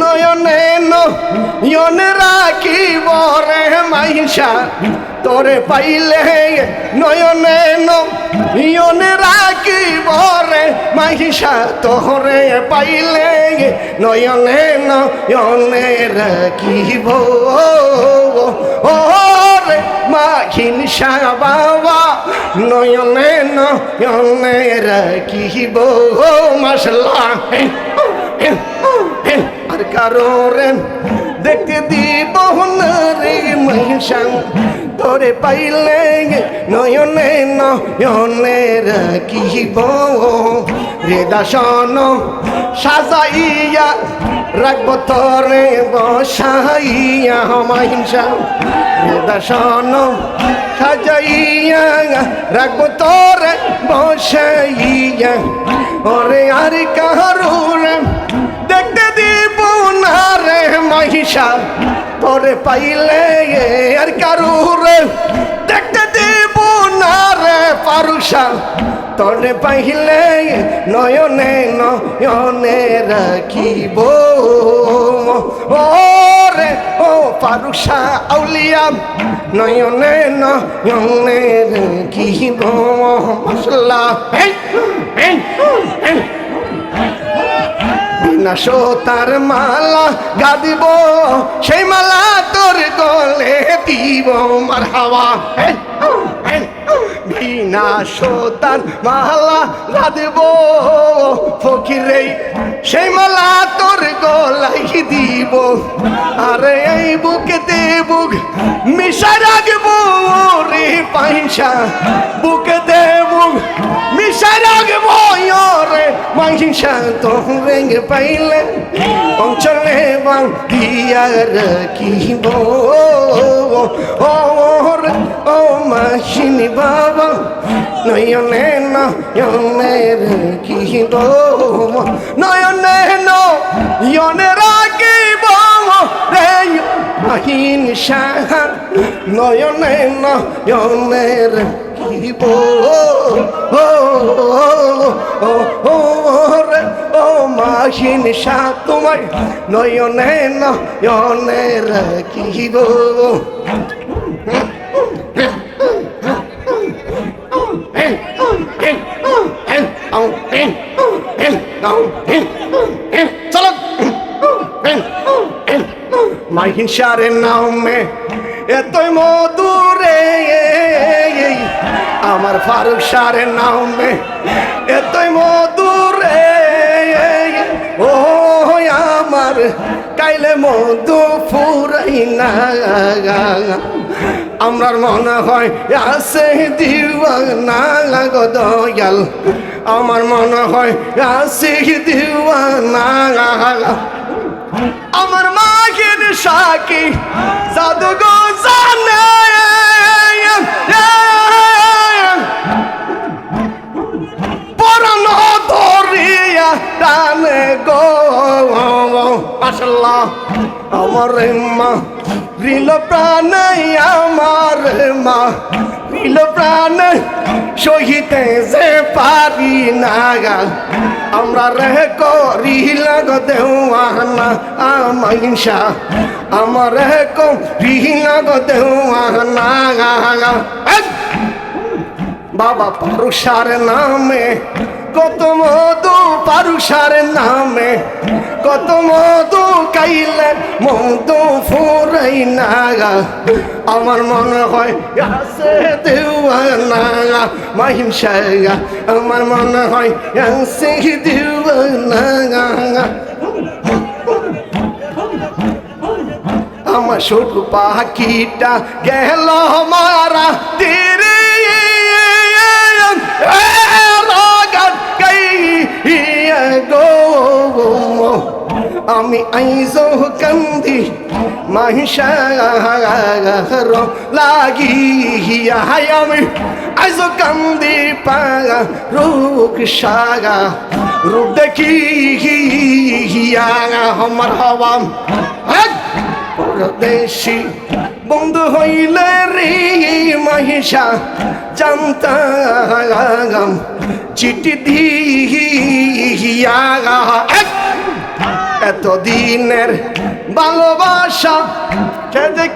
নয়নে নয়নে রাখিব রে মাইসা তোরে পাইলে নয়নে নয়নে রাখিব রে মাইসা তোরে পাইলে নয়নে নয়নে রাখিব। ও রে মাখিন বাবা, নয়নে নয়নে রাখিব। আর কারোরে দেখতে দিব না রে মহিষাং। তোরে পাইলে নয়নে নয়নে রাখিব। রে দাসন, সাজাইয়া রাখব তোরে বসাইয়া মহিষা। রে দাসন, সাজাইয়া রাখব তোরে বসাইয়া। ওরে আর কারোরে দেখতে রে মহিষা, তোরে পাইলে আর কারুরে দেখতে দিব না রে পারুষা। তোরে পাইলে নয়নে নয়নে রাখিব। ও রে ও পারুষা, আউলিয়া, নয়নে নয়নে রাখিব। মশলা এই এই এই তার মালা গাদিব, সেই মালা তোর গলে দিব মার হাওয়া। বিনা তার মালা গাদিব, ফকিরে সেই মালা তোর গলাই দিব। আরে এই বুকে দে বুক, মিশা রাখব রে পাইসা বুকে দে বুক মিশা রাখব রে মাইসা তো রেঙ্গে পাইলে অঞ্চলে বাং? দিয়া রাখিব ও মাসিনি বাবা, নয়নে নয়নে রাখিব নয়নে নয়নে রাখিব রে মাহিন সাহা, নয়নে নয়নে রাখিব ও ও ও রে ও মাহিন সা তোমার নয়নে নয়নে রাখিব চলো মাহিষারের নামে এতই মধুরে আমার ফারুক সারের নামে এতই মধুরে ও আমার কাইলে মধু ফুরাই না। আমরার মনে হয় আছে দিওয়ানা গো দয়াল। আমার মনে হয় আছে দিওয়ানা। আমার মাগের সাকি জাদু গো জানে। টানে গো মাশাল্লাহ আমার মা, রিল প্রাণে আমার মা, রিল প্রাণে সহিতে যে পারি না আমরা রে করি লাগ দেওয়ানা আমাইসা আমার রে লাগ দেওয়ানা বাবা পারুষার নামে কত মধু পারুষার নামে, কত মধু কাইলে মধু ফুরাই নাগা। আমার মনে হয় আছে দেওয়ানা মাহিমসা আমার মনে হয় আছে দেওয়ানা। আমার ছোট পাখিটা গেল মারা, তীরে আমি আইজ কান্দি মাহিষার লাগিয়া আমি আইজ কান্দি পাগা রুক সাগা রূপ দেখি আমার হওয়া। পরদেশি বন্ধু হইলে রে মহিষা জানতাম, চিঠি দিয়া। এতদিনের ভালোবাসা কেঁদে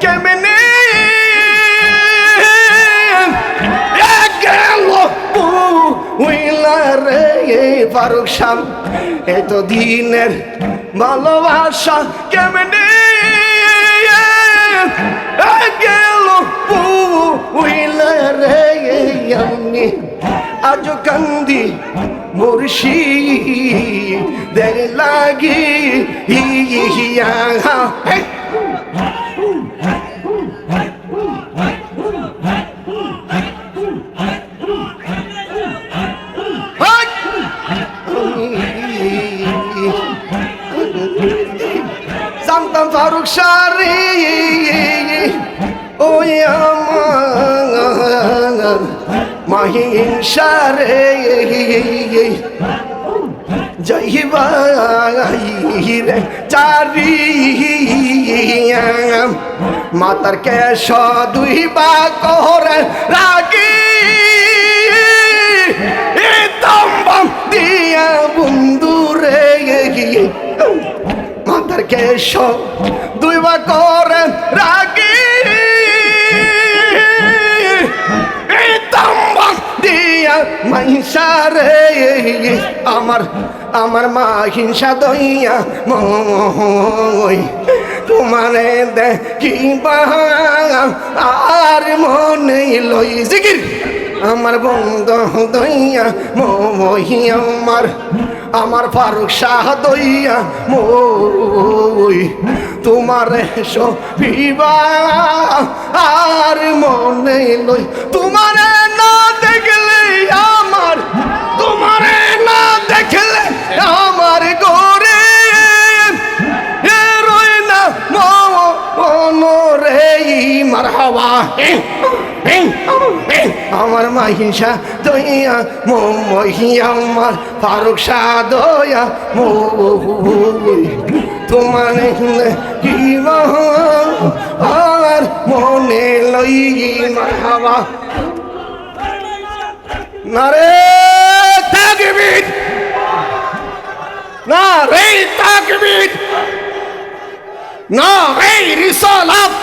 রে ফারুক শাম এতদিনের ভালোবাসা কেমনে গেল রে আমি আজ কান্দি মুর্শি দের লাগি হিয়া হে জানতাম ফারুক সারি ওই আমার মাহিন সারে জহিবাইরে চারি মাতার কেশ দুই বা করে রাগি। দিয়া বন্ধুরে। মাতার কেশ দুই বা করে রাগি। দিয়া মাইসারে আমার আমার মা হিংসা দইয়া মই তোমারে দেখিবা। আর মনে লই জিগির আমার বন্ধ দইয়া মই আমার আমার ফারুক শাহ দইয়া মই তোমার সবিবা। আর মনে লই তোমারে না দেখলে আমার গোরে রই না মার আমার মাহিষা দইয়া মহি আমার ফারুক শাহ দয়া মই তোমার আর মনে লই মার হাওয়া নারে তাকবীর না রে তাকবীর। না রে রিসালাত।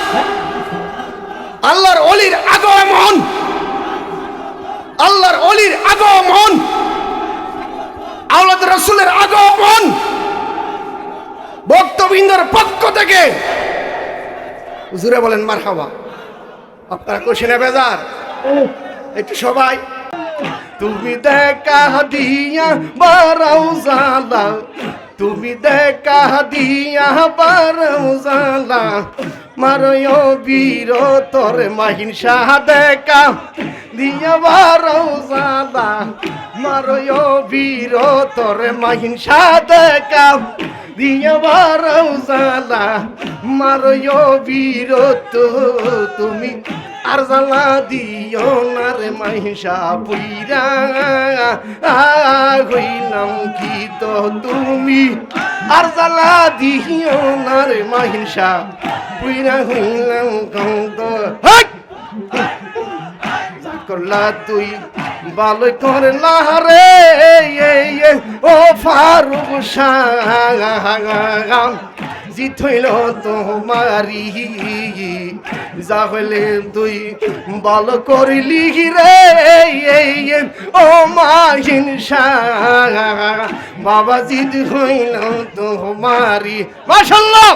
আল্লাহর অলির আগমন। আল্লাহর অলির আগমন। আওলাদ রসুলের আগমন। ভক্তবৃন্দর পক্ষ থেকে। জুড়ে বলেন মার হাওয়া আপনারা কোশিনে বেজার। একটু সবাই, তুমি দেখা দিয়া বারাও জালা তুমি দেখা দিয়া জালা মারয় বীর, তোর মাহিংসা দেখা। দিয়া বারাও জালা মারয় বীর, তোর মাহিংসা দেখা। দিয়া বারাও জালা মারয় বীর, তো, তুমি আর জ্বালা দিও না রে মাইসা পুইরা। হইলাম কি তো তুমি আর জ্বালা দিও না রে মাইসা পুইরা হইলাম কত করলা তুই ভালো করলা রে ও ফারুক জিত হইল তোমারি যা হইলে তুই বল করিলি রে ও মাহিন বাবা জিত হইল তোমারি মাসাল্লাহ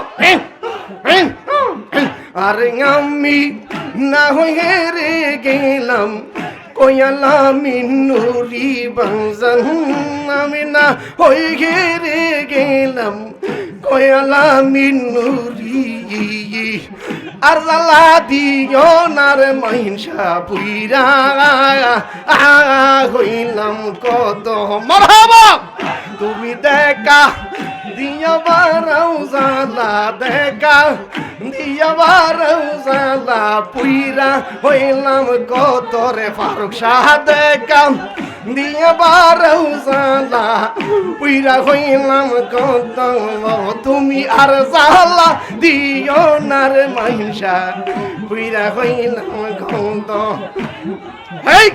আরে আমি না হয়ে রে গেলাম কোয়ালা মিনুরি বাংজান আমি না হয়ে ঘেরে গেলাম কোয়ালা মিনুরি আর জ্বালা দিও নার মহিষা পুইরা হইলাম কত মরহাবা! তুমি দেখা দিয়া বারাও জালা দেখা দিয়া বারাও জালা পুইরা হইলাম কত রে ফারুক শাহ দেখা দিয়া বারাও জালা পুইরা হইলাম কত তুমি আর জালা দিও নার মাইশা পুইরা হইলাম গন্ধ। হেই!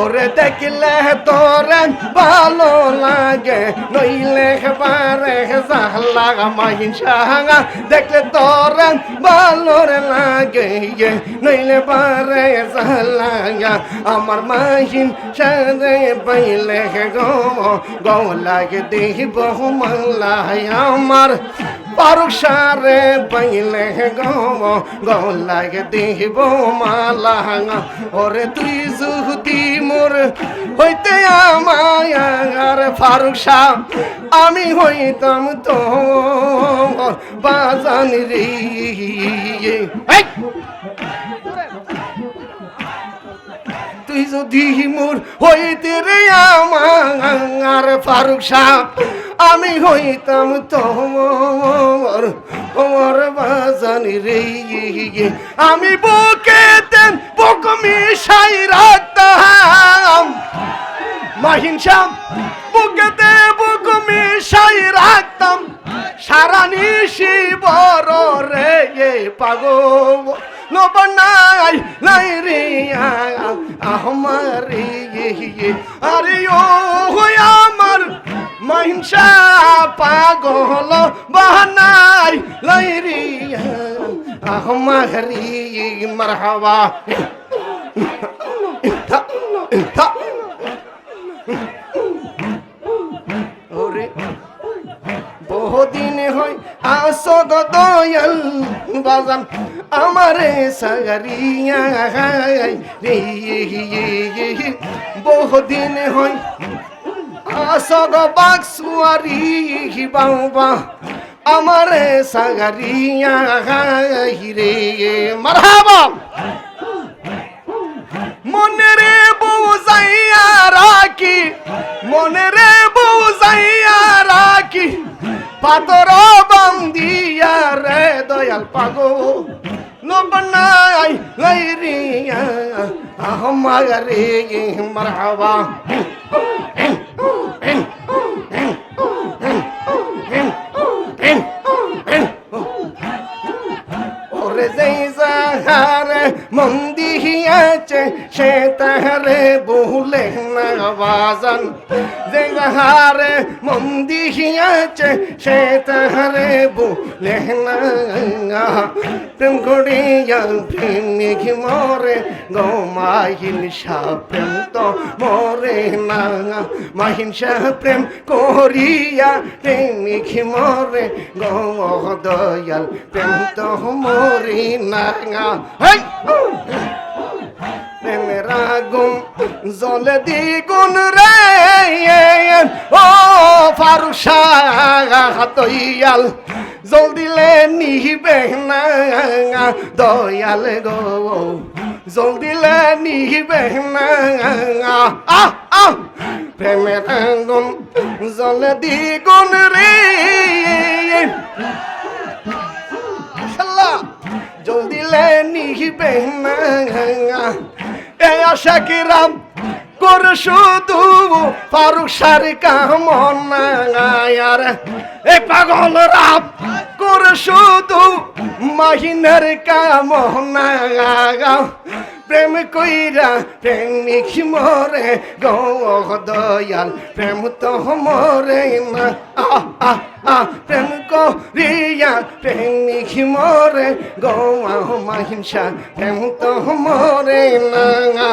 ওরে দেখলে তোরে ভালো লাগে নইলে পারে জাহলা মাইন সাহা। দেখলে তোরে ভালো লাগে নইলে পারে জাহলা। আমার মাহিন সারে পাইলে গো গো লাগে দেহিব মাল্লাই আমার। পারুক সারে পাইলে গো গো লাগে দেহিব মালা ওরে তুই জুহতি মোর হইতে আমায়ার ফারুক শাহ আমি হইতাম তো বাজান রে! তুই যদি মোর হইতে রে আমার ফারুক শাহ আমি হইতাম তোমার ওর বাজানি রে। আমি বুকে দেন, বুক মিশাই রাখতাম। মাহিন মাহিনসাম বুকেতে বুক মিশাই রাখতাম। সারা নিশি বড় রে এ পাগো নবনাই নাই রে আমার আরে ও আমার মহিষা পাগল বাহানাই লাই রে আমার মারহাবা ওরে বহুদিন হয় আসো গো দয়াল বাজান আমারে সাগরিয়া রে বহুদিন হয় আসো গো বাক্সুয়ারি বাবা আমারে সাগরিয়া রে। মারহাবা। মনে রে বউ যাইয়া রাখি মনে রে বউ যাইয়া রাখি পাতর বান্দিয়া রে দয়াল পাগো নবনাই লাইরিয়া আহমারে মারহাবা ওরে যেই যাহারে মন্দি হিয়াছে সে তাহারে বহুলে না বাজান যে মন্দি হিয়াছে সে তাহারে বহুলে না প্রেম করিয়া প্রেমিক মরে গো মাহিনসা প্রেম তো মরে না মাহিনসা প্রেম করিয়া প্রেমিক মরে গো দয়াল প্রেম তো মরি না আগুন জলে দ্বিগুণ রে ও ফারুসা দয়াল জল দিলে নিবে না, দয়াল গো। জল দিলে নিবে না আহ আহ প্রেমের আগুন জলে দ্বিগুণ রে জলদি লে নিবে না এ আশা কিরাম কর শুধু ফারুক সার কামনা আর এ পাগল রাম। কর শুধু মাহিনের কামনা প্রেম কইরা প্রেমিক মরে দয়াল প্রেম তো মরে না প্রেম করিয়া প্রেমিক মরে গো মাহিংসা প্রেম তো মরে না!